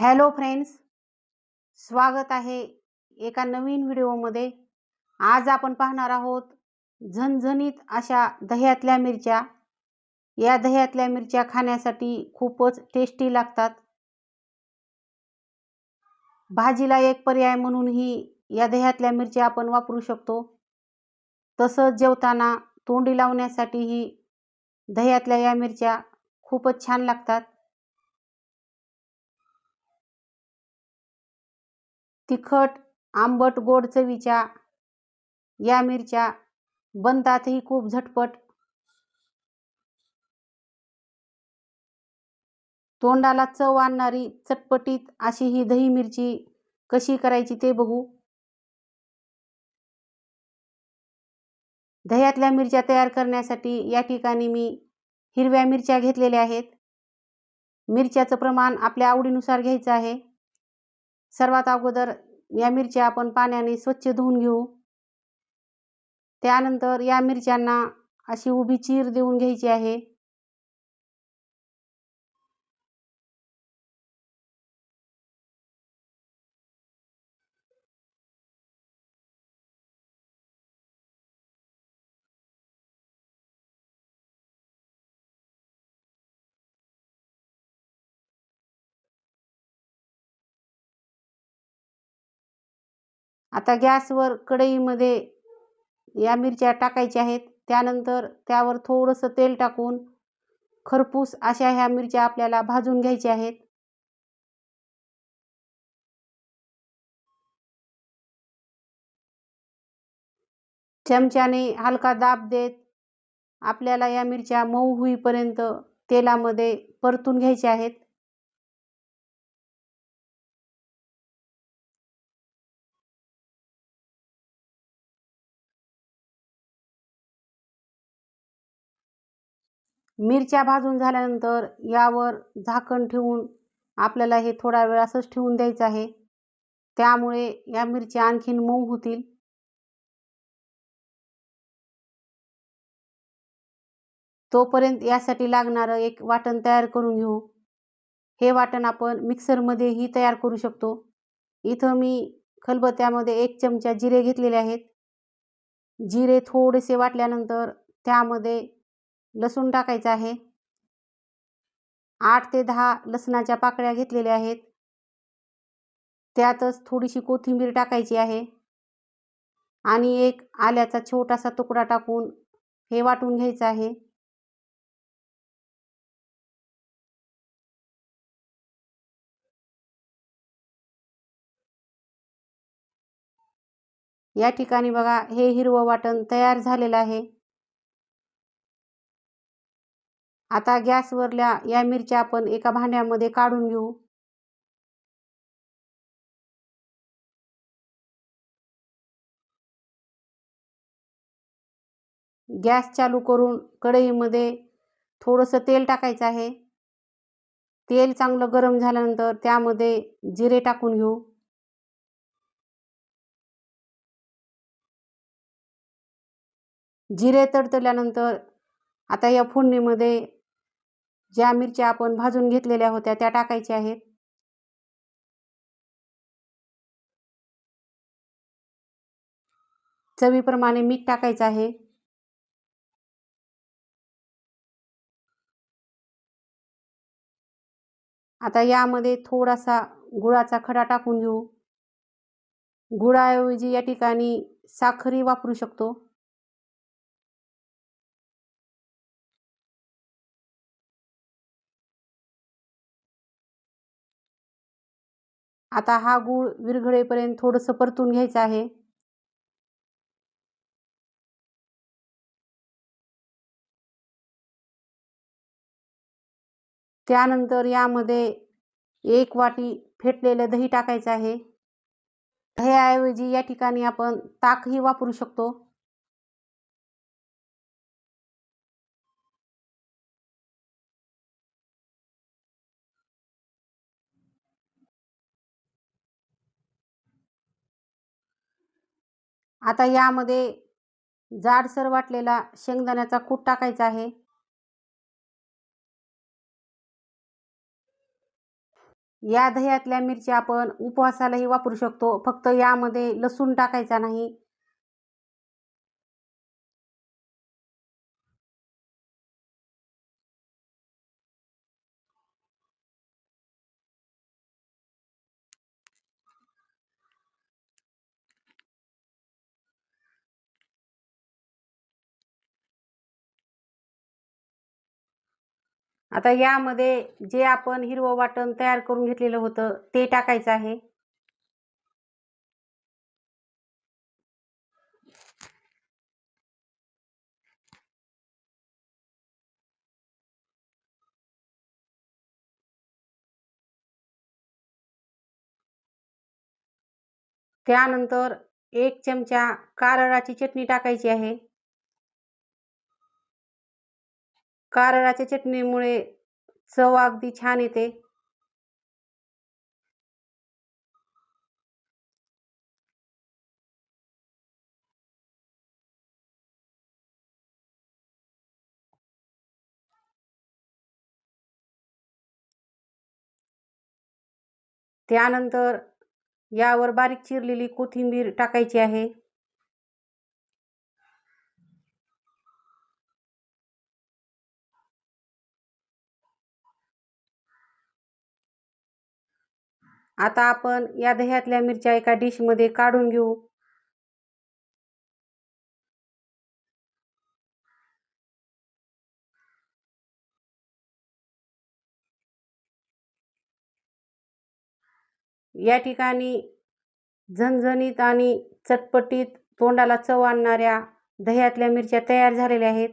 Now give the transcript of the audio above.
Hello friends स्वागत आहे एका नवीन व्हिडिओमध्ये. आज आपण पाहणार आहोत झणझणीत अशा दह्यातल्या मिरच्या. या दह्यातल्या मिरच्या खाण्यासाठी खूपच टेस्टी लागतात. भाजीला एक पर्याय म्हणूनही या दह्यातल्या मिरच्या आपण वापरू शकतो. तसंच जेवताना तोंडी लावण्यासाठीही दह्यातल्या या मिरच्या खूपच छान लागतात. तिखट आंबट गोड चवीच्या या मिरच्या बनतातही खूप झटपट. तोंडाला चव आणणारी चटपटीत अशी ही दही मिरची कशी करायची ते बघू. दह्यातल्या मिरच्या तयार करण्यासाठी या ठिकाणी मी हिरव्या मिरच्या घेतलेल्या आहेत. मिरच्याचं प्रमाण आपल्या आवडीनुसार घ्यायचं आहे. सर्वात अगोदर या मिरच्या आपण पाण्याने स्वच्छ धुवून घेऊ. त्यानंतर या मिरच्यांना अशी उभी चीर देऊन घ्यायची आहे. आता गॅसवर कढईमध्ये या मिरच्या टाकायच्या आहेत. त्यानंतर त्यावर थोडंसं तेल टाकून खरपूस अशा ह्या मिरच्या आपल्याला भाजून घ्यायच्या आहेत. चमच्याने हलका दाब देत आपल्याला या मिरच्या मऊ होईपर्यंत तेलामध्ये परतून घ्यायच्या आहेत. मिरच्या भाजून झाल्यानंतर यावर झाकण ठेवून आपल्याला हे थोडा वेळ असंच ठेवून द्यायचं आहे. त्यामुळे या मिरच्या आणखीन मऊ होतील. तोपर्यंत यासाठी लागणारं एक वाटण तयार करून घेऊ. हे वाटण आपण मिक्सरमध्येही तयार करू शकतो. इथं मी खलबत्यामध्ये एक चमचा जिरे घेतलेले आहेत. जिरे थोडेसे वाटल्यानंतर त्यामध्ये लसूण टाकायचा आहे. आठ ते दहा लसणाच्या पाकळ्या घेतलेल्या आहेत. त्यातच थोडीशी कोथिंबीर टाकायची आहे. आणि एक आल्याचा छोटासा तुकडा टाकून हे वाटून घ्यायचं आहे. या ठिकाणी बघा हे हिरवं वाटण तयार झालेलं आहे. आता गॅसवरल्या या मिरच्या आपण एका भांड्यामध्ये काढून घेऊ. गॅस चालू करून कढईमध्ये थोडंसं तेल टाकायचं आहे. तेल चांगलं गरम झाल्यानंतर त्यामध्ये जिरे टाकून घेऊ. जिरे तडतडल्यानंतर आता या फोडणीमध्ये ज्या मिरच्या आपण भाजून घेतलेल्या होत्या त्या टाकायच्या आहेत. चवीप्रमाणे मीठ टाकायचं आहे. आता यामध्ये थोडासा गुळाचा खडा टाकून घेऊ. गुळाऐवजी या ठिकाणी साखरही वापरू शकतो. आता हा गूळ विरघळेपर्यंत थोडंसं परतून घ्यायचं आहे. त्यानंतर यामध्ये एक वाटी फेटलेलं दही टाकायचं आहे. दह्याऐवजी या ठिकाणी आपण ताकही वापरू शकतो. आता यामध्ये जाडसर वाटलेला शेंगदाण्याचा कूट टाकायचा आहे. या दह्यातल्या मिरच्या आपण उपवासालाही वापरू शकतो. फक्त यामध्ये लसूण टाकायचा नाही. आता यामध्ये जे आपण हिरवं वाटण तयार करून घेतलेलं होतं ते टाकायचं आहे. त्यानंतर एक चमचा कारळाची चटणी टाकायची आहे. कारळाच्या चटणीमुळे चव अगदी छान येते. त्यानंतर यावर बारीक चिरलेली कोथिंबीर टाकायची आहे. आता आपण या दह्यातल्या मिरच्या एका डिशमध्ये काढून घेऊ. या ठिकाणी झणझणीत आणि चटपटीत तोंडाला चव आणणाऱ्या दह्यातल्या मिरच्या तयार झालेल्या आहेत.